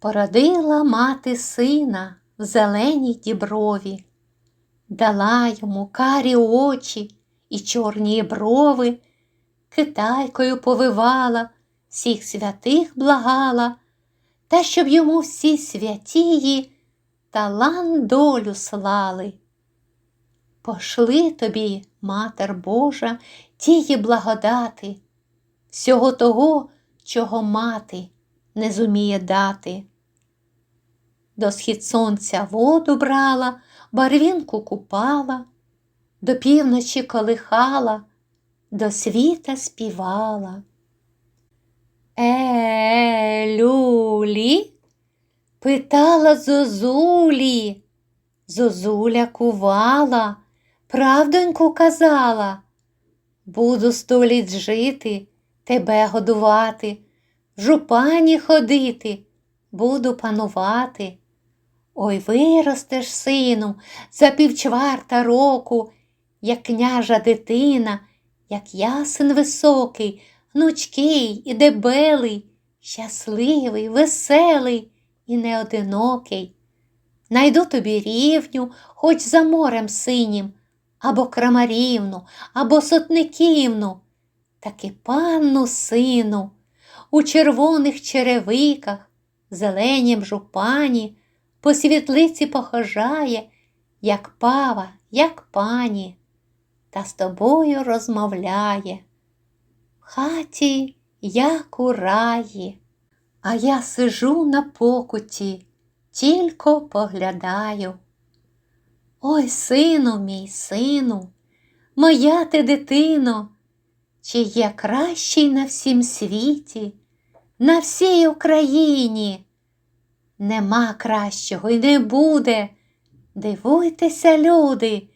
Породила мати сина в зеленій діброві, дала йому карі очі і чорні брови, китайкою повивала, всіх святих благала, та щоб йому всі святії талант долю слали. Пошли тобі, Матер Божа, тії благодати, всього того, чого мати не зуміє дати. До схід сонця воду брала, барвінку купала, до півночі колихала, до світа співала. Е, люлі, питала Зозулі. Зозуля кувала, правдоньку казала. Буду сто літ жити, тебе годувати, в жупані ходити, буду панувати. Ой, виростеш, сину, за півчварта року, як княжа дитина, як ясен високий, гнучкий і дебелий, щасливий, веселий і неодинокий. Найду тобі рівню, хоч за морем синім, або крамарівну, або сотниківну, таки панну сину, у червоних черевиках, зеленім жупані, по світлиці похожає, як пава, як пані, та з тобою розмовляє. В хаті, як у раї, а я сижу на покуті, тільки поглядаю. Ой, сину мій, сину, моя ти дитино, чи є кращий на всім світі, на всій Україні? Нема кращого й не буде. Дивуйтеся, люди,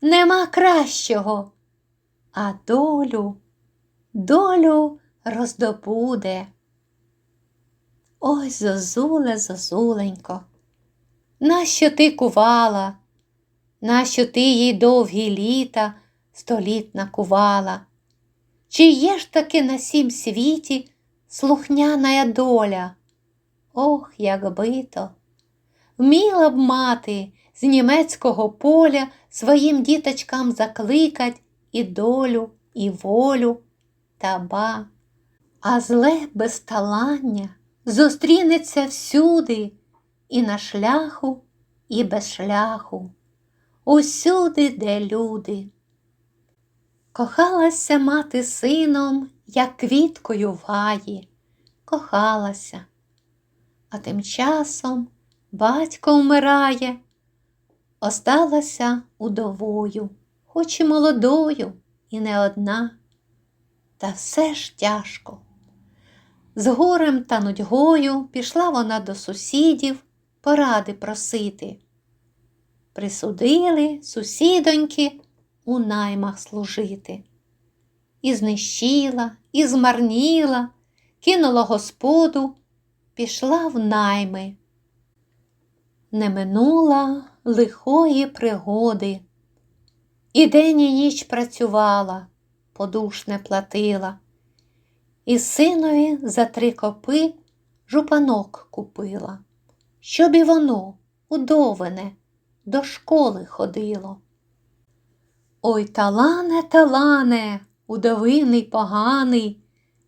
нема кращого, а долю, долю роздобуде. Ой, зозуле, зозуленько, нащо ти кувала? Нащо ти їй довгі літа століт накувала? Чи є ж таки на сім світі слухняна доля? Ох, якби то! Вміла б мати з німецького поля своїм діточкам закликать і долю, і волю, та ба, а зле безталання зустрінеться всюди, і на шляху, і без шляху усюди, де люди. Кохалася мати сином, як квіткою в гаї, кохалася, а тим часом батько вмирає, осталася удовою, хоч і молодою, і не одна, та все ж тяжко. З горем та нудьгою пішла вона до сусідів поради просити присудили сусідоньки у наймах служити. І знищила, і змарніла, кинула господу, пішла в найми. Не минула лихої пригоди, і день і ніч працювала, подуш не платила, і синові за три копи жупанок купила, щоб і воно удовине до школи ходило. Ой, талане, талане, удовиний поганий,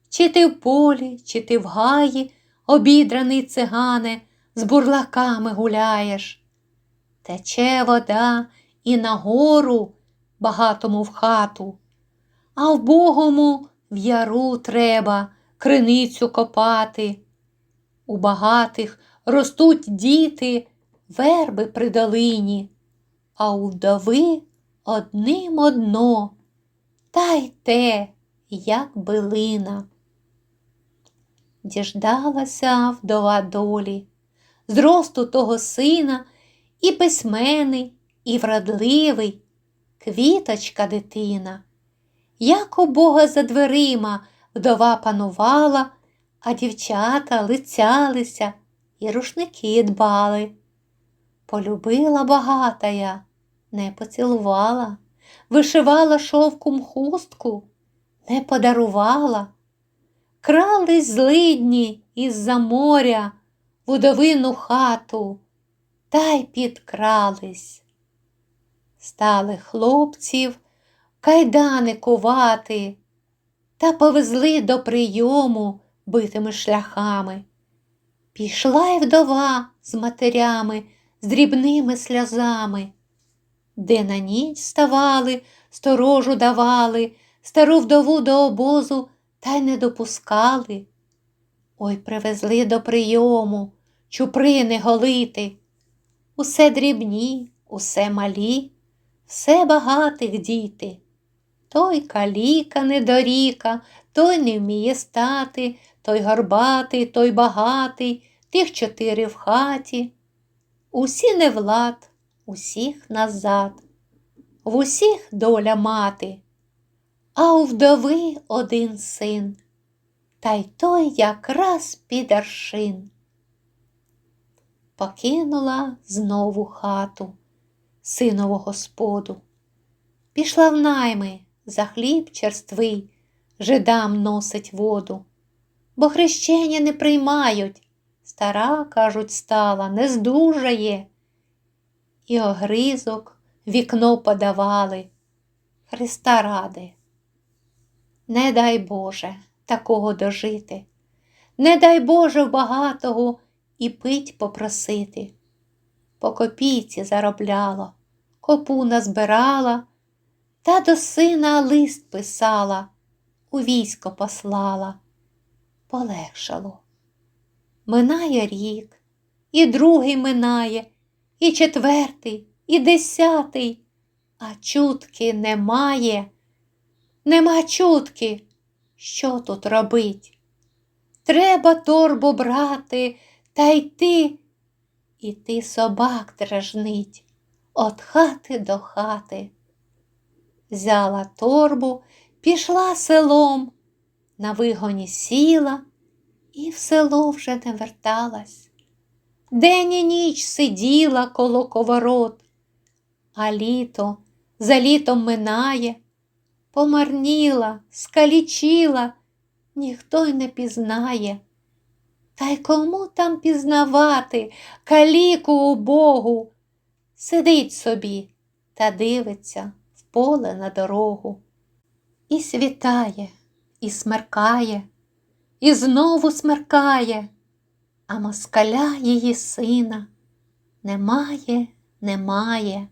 чи ти в полі, чи ти в гаї, обідраний цигане, з бурлаками гуляєш. Тече вода і на гору багатому в хату, а в богому в яру треба криницю копати. У багатих ростуть діти верби при долині, а у вдови одним одно, та й те, як билина. Діждалася вдова долі, зросту того сина і письменний, і вродливий, квіточка дитина. Як у Бога за дверима вдова панувала, а дівчата лицялися і рушники дбали. Полюбила багатая, не поцілувала, вишивала шовком хустку, не подарувала. Крались злидні із-за моря, в удовину хату та й підкрались. Стали хлопців кайдани кувати та повезли до прийому битими шляхами. Пішла й вдова з матерями, з дрібними сльозами, де на ніч ставали, сторожу давали, стару вдову до обозу та й не допускали. Ой привезли до прийому чуприни голити. Усе дрібні, усе малі, все багатих діти. Той каліка недоріка, той не вміє стати, той горбатий, той багатий, тих чотири в хаті. Усі не влад, усіх назад, в усіх доля мати, а у вдови один син, та й той якраз під аршин. Покинула знову хату, синову господу, пішла в найми за хліб черствий, жидам носить воду, бо хрещення не приймають, стара, кажуть, стала, не здужає. І огризок вікно подавали, Христа ради. Не дай Боже такого дожити, не дай Боже багатого і пить попросити. По копійці заробляло, копу назбирала, та до сина лист писала, у військо послала. Полегшало. Минає рік, і другий минає, і четвертий, і десятий, а чутки немає. Нема чутки, що тут робить. Треба торбу брати та йти, і ти собак дражнить от хати до хати. Взяла торбу, пішла селом, на вигоні сіла і в село вже не верталась. День і ніч сиділа коло коворот, а літо за літом минає, помарніла, скалічила, ніхто й не пізнає. Та й кому там пізнавати каліку убогу? Сидить собі та дивиться в поле на дорогу. І світає, і смеркає, і знову смеркає, а москаля її сина немає, немає.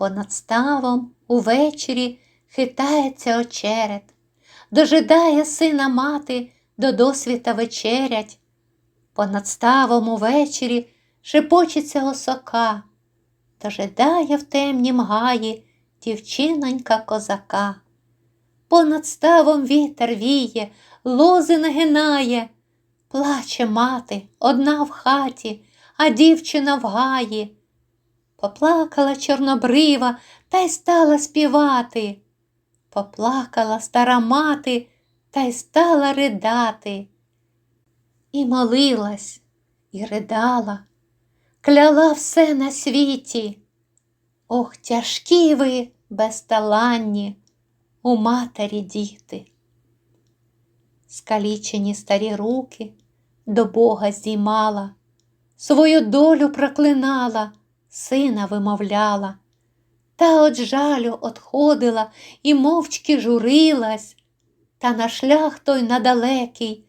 Понад ставом увечері хитається очерет, дожидає сина мати до досвіта вечерять. Понад ставом увечері шепочеться осока, дожидає в темнім гаї дівчинонька козака. Понад ставом вітер віє, лози нагинає, плаче мати одна в хаті, а дівчина в гаї. Поплакала чорнобрива та й стала співати. Поплакала стара мати та й стала ридати. І молилась, і ридала, кляла все на світі. Ох, тяжкі ви, безталанні, у матері діти. Скалічені старі руки до Бога здіймала, свою долю проклинала, сина вимовляла, та от жалю отходила і мовчки журилась, та на шлях той надалекий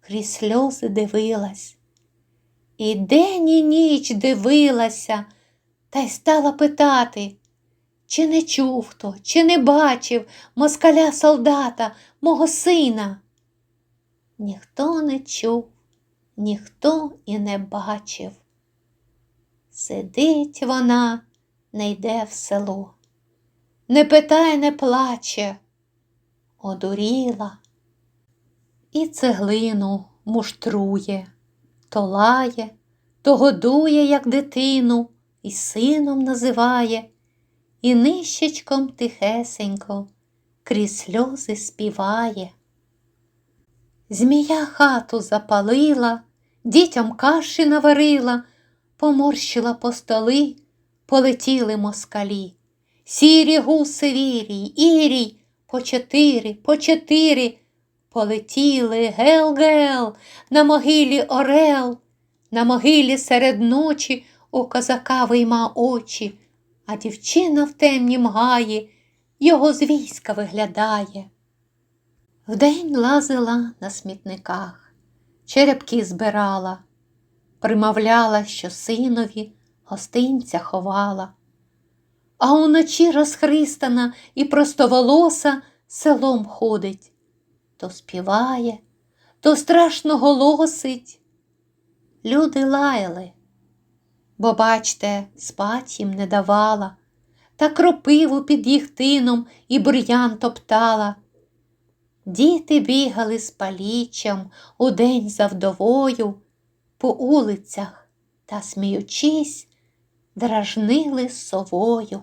крізь сльози дивилась. І день і ніч дивилася, та й стала питати, чи не чув хто, чи не бачив москаля солдата, мого сина. Ніхто не чув, ніхто і не бачив. Сидить вона, не йде в село, не питає, не плаче, одуріла. І цеглину муштрує, то лає, то годує, як дитину, і сином називає, і нищечком тихесенько крізь сльози співає. Змія хату запалила, дітям каші наварила, поморщила по столи, полетіли москалі. Сірі гуси вірій, ірій, по чотири, по чотири Полетіли гел-гел, на могилі орел, на могилі серед ночі у козака вийма очі, а дівчина в темнім гаї його з війська виглядає. Вдень лазила на смітниках, черепки збирала, примовляла, що синові гостинця ховала. А уночі розхристана і простоволоса селом ходить, то співає, то страшно голосить. Люди лаяли, бо, бачте, спать їм не давала, та кропиву під їх тином і бур'ян топтала. Діти бігали з паліччям удень за вдовою по улицях та, сміючись, дражнили совою.